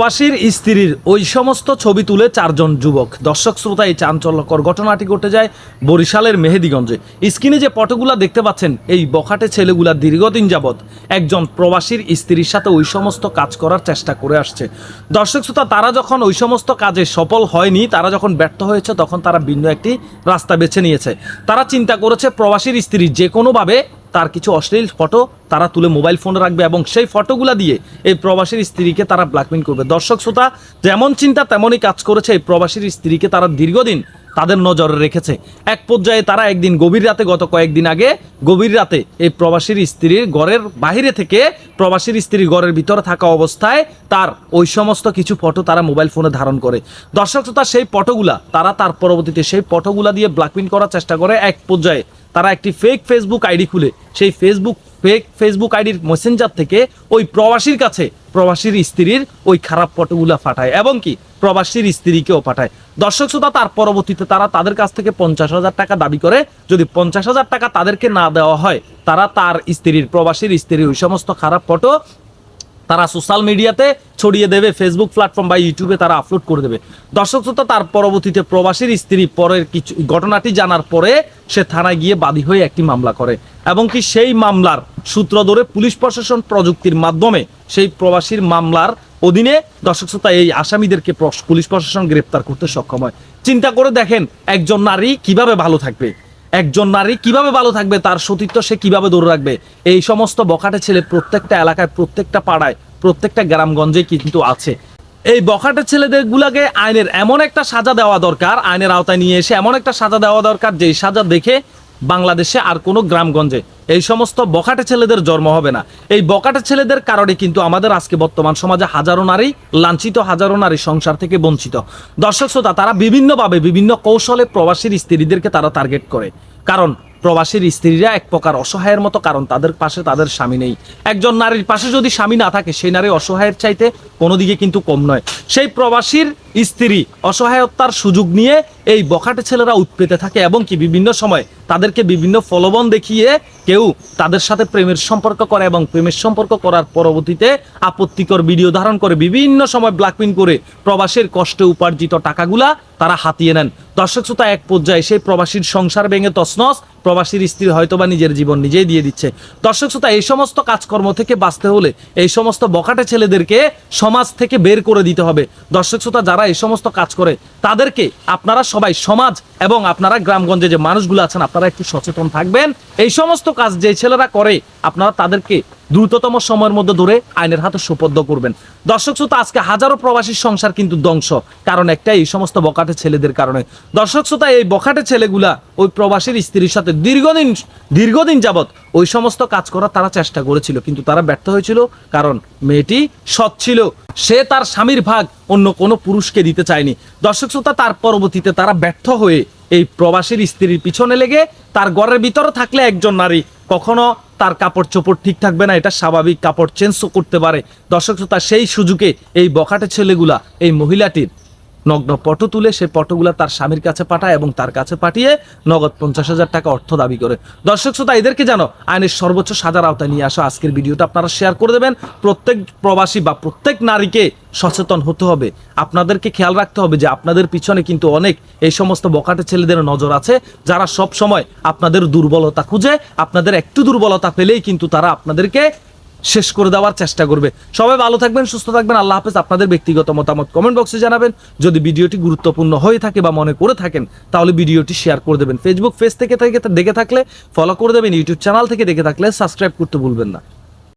প্রবাসীর স্ত্রীর ওই সমস্ত ছবি তুলে চারজন যুবক। দর্শক শ্রোতা, এই চাঞ্চল্যকর ঘটনাটি ঘটে যায় বরিশালের মেহেদিগঞ্জে। স্ক্রিনে যে ফটোগুলা দেখতে পাচ্ছেন, এই বখাটে ছেলেগুলা দীর্ঘদিন যাবৎ একজন প্রবাসীর স্ত্রীর সাথে ওই সমস্ত কাজ করার চেষ্টা করে আসছে। দর্শক শ্রোতা, তারা যখন ওই সমস্ত কাজে সফল হয়নি, তারা যখন ব্যর্থ হয়েছে, তখন তারা ভিন্ন একটি রাস্তা বেছে নিয়েছে। তারা চিন্তা করেছে, প্রবাসীর স্ত্রী যে কোনোভাবে তার কিছু অশ্লীল ফটো তারা তুলে মোবাইল ফোনে রাখবে এবং সেই ফটোগুলা দিয়ে এই প্রবাসীর স্ত্রীকে তারা ব্ল্যাকমেল করবে। দর্শক শ্রোতা, যেমন চিন্তা, তেমনই কাজ করেছে এই প্রবাসীর স্ত্রীকে তারা দীর্ঘদিন তাদের নজরে রেখেছে। এক পর্যায়ে তারা একদিন গভীর রাতে, গত কয়েকদিন আগে গভীর রাতে এই প্রবাসীর স্ত্রীর ঘরের বাইরে থেকে প্রবাসীর স্ত্রীর ঘরের ভিতরে থাকা অবস্থায় তার ওই সমস্ত কিছু ফটো তারা মোবাইল ফোনে ধারণ করে। দর্শক শ্রোতা, সেই ফটোগুলা তারা তার পরবর্তীতে সেই ফটোগুলা দিয়ে ব্ল্যাকমেল করার চেষ্টা করে। এক পর্যায়ে তারা একটি ফেক ফেসবুক আইডি খুলে। সেই ফেসবুক ফেক ফেসবুক আইডির মেসেঞ্জার থেকে ওই প্রবাসীর কাছে প্রবাসীর স্ত্রীর ওই খারাপ ফটোগুলা পাঠায় এবং কি প্রবাসীর স্ত্রীকেও পাঠায়। দর্শক শ্রোতা, তার পরবর্তীতে তারা তাদের কাছ থেকে পঞ্চাশ হাজার টাকা দাবি করে, যদি পঞ্চাশ হাজার টাকা তাদেরকে না দেওয়া হয়, তারা তার স্ত্রীর, প্রবাসীর স্ত্রীর ওই সমস্ত খারাপ ফটো তারা সোশ্যাল মিডিয়াতে ছড়িয়ে দেবে ফেসবুক প্ল্যাটফর্ম বা ইউটিউবে তারা আপলোড করে দেবে। দর্শক শ্রোতা, তার পরবর্তীতে প্রবাসীর স্ত্রী পরের কিছু, ঘটনাটি জানার পরে সে থানায় গিয়ে বাদী হয়ে একটি মামলা করে। এবং কি সেই মামলার সূত্র ধরে পুলিশ প্রশাসন প্রযুক্তির মাধ্যমে সেই প্রবাসীর মামলার অধীনে দর্শক শ্রোতা, এই আসামিদেরকে পুলিশ প্রশাসন গ্রেপ্তার করতে সক্ষম হয়। চিন্তা করে দেখেন, একজন নারী কীভাবে ভালো থাকবে। একজন নারী কীভাবে ভালো থাকবে, তার সতীত্ব সে কীভাবে দূরে রাখবে? এই সমস্ত বখাটে ছেলে প্রত্যেকটা এলাকায়, প্রত্যেকটা পাড়ায়, প্রত্যেকটা গ্রামগঞ্জে কিন্তু আছে। এই বখাটে ছেলেদের গুলাকে আইনের এমন একটা সাজা দেওয়া দরকার, আইনের আওতায় নিয়ে এসে এমন একটা সাজা দেওয়া দরকার, যেই সাজা দেখে বাংলাদেশে আর কোনো গ্রামগঞ্জে এই সমস্ত বকাটে ছেলেদের জন্ম হবে না। এই বখাটে ছেলেদের কারণে কিন্তু আমাদের আজকে বর্তমান সমাজে হাজারো নারী, লাঞ্ছিত হাজারো নারী সংসার থেকে বঞ্চিত। দর্শক শ্রোতা, তারা বিভিন্নভাবে বিভিন্ন কৌশলে প্রবাসীর স্ত্রীদেরকে তারা টার্গেট করে। কারণ প্রবাসীর স্ত্রীরা এক প্রকার অসহায়ের মতো, কারণ তাদের পাশে তাদের স্বামী নেই। একজন নারীর পাশে যদি স্বামী না থাকে, সেই নারী অসহায়ের চাইতে কোনো দিকে কিন্তু কম নয়। সেই প্রবাসীর স্ত্রী অসহায়তার সুযোগ নিয়ে এই বখাটে ছেলেরা উৎপেতে থাকে এবং কি বিভিন্ন সময় তাদেরকে বিভিন্ন ফলবন দেখিয়ে কেউ তাদের সাথে প্রেমের সম্পর্ক করে এবং প্রেমের সম্পর্ক করার পরবর্তীতে আপত্তিকর ভিডিও ধারণ করে বিভিন্ন সময় ব্ল্যাকমেল করে প্রবাসের কষ্টে উপার্জিত টাকাগুলা তারা হাতিয়ে নেন। দর্শক শ্রোতা, এক পর্যায়ে সেই প্রবাসীর সংসার ভেঙে তছনছ। প্রবাসীর স্ত্রী হয়তোবা নিজের জীবন নিজেই দিয়ে দিচ্ছে। দর্শক শ্রোতা, এই সমস্ত কাজকর্ম থেকে বাঁচতে হলে এই সমস্ত বকাটে ছেলেদেরকে সমাজ থেকে বের করে দিতে হবে। দর্শক শ্রোতা, যারা এই সমস্ত কাজ করে, তাদেরকে আপনারা সবাই সমাজ এবং আপনারা গ্রামগঞ্জে যে মানুষগুলো আছেন, আপনারা একটু সচেতন থাকবেন। এই সমস্ত কাজ যে ছেলেরা করে, আপনারা তাদেরকে দ্রুততম সময়ের মধ্যে ধরে আইনের হাতে সুপদ্ধ করবেন। দর্শক শ্রোতা, আজকে হাজারো প্রবাসীর সংসার কিন্তু ধ্বংস। কারণ একটা এই সমস্ত বকাটে ছেলেদের কারণে। দর্শক শ্রোতা, এই বখাটে ছেলেগুলা ওই প্রবাসীর স্ত্রীর সাথে দীর্ঘদিন দীর্ঘদিন যাবৎ ওই সমস্ত কাজ করার তারা চেষ্টা করেছিল। কিন্তু তারা ব্যর্থ হয়েছিল। কারণ মেয়েটি সৎ ছিল। সে তার স্বামীর ভাগ অন্য কোনো পুরুষকে দিতে চায়নি। দর্শক শ্রোতা, তার পরবর্তীতে তারা ব্যর্থ হয়ে এই প্রবাসীর স্ত্রীর পিছনে লেগে তার ঘরের ভিতরে থাকলে একজন নারী কখনো তার কাপড় চোপড় ঠিক থাকবে না, এটা স্বাভাবিক কাপড় চেঞ্জও করতে পারে। দর্শক শ্রোতা, সেই সুযোগে এই বখাটে ছেলেগুলা, এই মহিলাটির নগ্ন পটো তুলে সে পটোগুলা তার স্বামীর কাছে পাঠায় এবং তার কাছে পাঠিয়ে নগদ পঞ্চাশ হাজার টাকা অর্থ দাবি করে। দর্শক শ্রোতা, এদেরকে জানো, আইনের সর্বোচ্চ সাজার আওতায় নিয়ে আসা আজকের ভিডিওটা আপনারা শেয়ার করে দেবেন। প্রত্যেক প্রবাসী বা প্রত্যেক নারীকে সচেতন হতে হবে। আপনাদেরকে খেয়াল রাখতে হবে যে আপনাদের পিছনে কিন্তু অনেক এই সমস্ত বকাটে ছেলেদের নজর আছে, যারা সব সময় আপনাদের দুর্বলতা খুঁজে, আপনাদের একটু দুর্বলতা পেলেই কিন্তু তারা আপনাদেরকে শেষ করে দেওয়ার চেষ্টা করবে। সবাই ভালো থাকবেন, সুস্থ থাকবেন। আল্লাহ হাফেজ। আপনাদের ব্যক্তিগত মতামত কমেন্ট বক্সে জানাবেন। যদি ভিডিওটি গুরুত্বপূর্ণ হয়ে থাকে বা মনে করে থাকেন, তাহলে ভিডিওটি শেয়ার করে দেবেন। ফেসবুক পেজ থেকে দেখে থাকলে ফলো করে দেবেন। ইউটিউব চ্যানেল থেকে দেখে থাকলে সাবস্ক্রাইব করতে ভুলবেন না।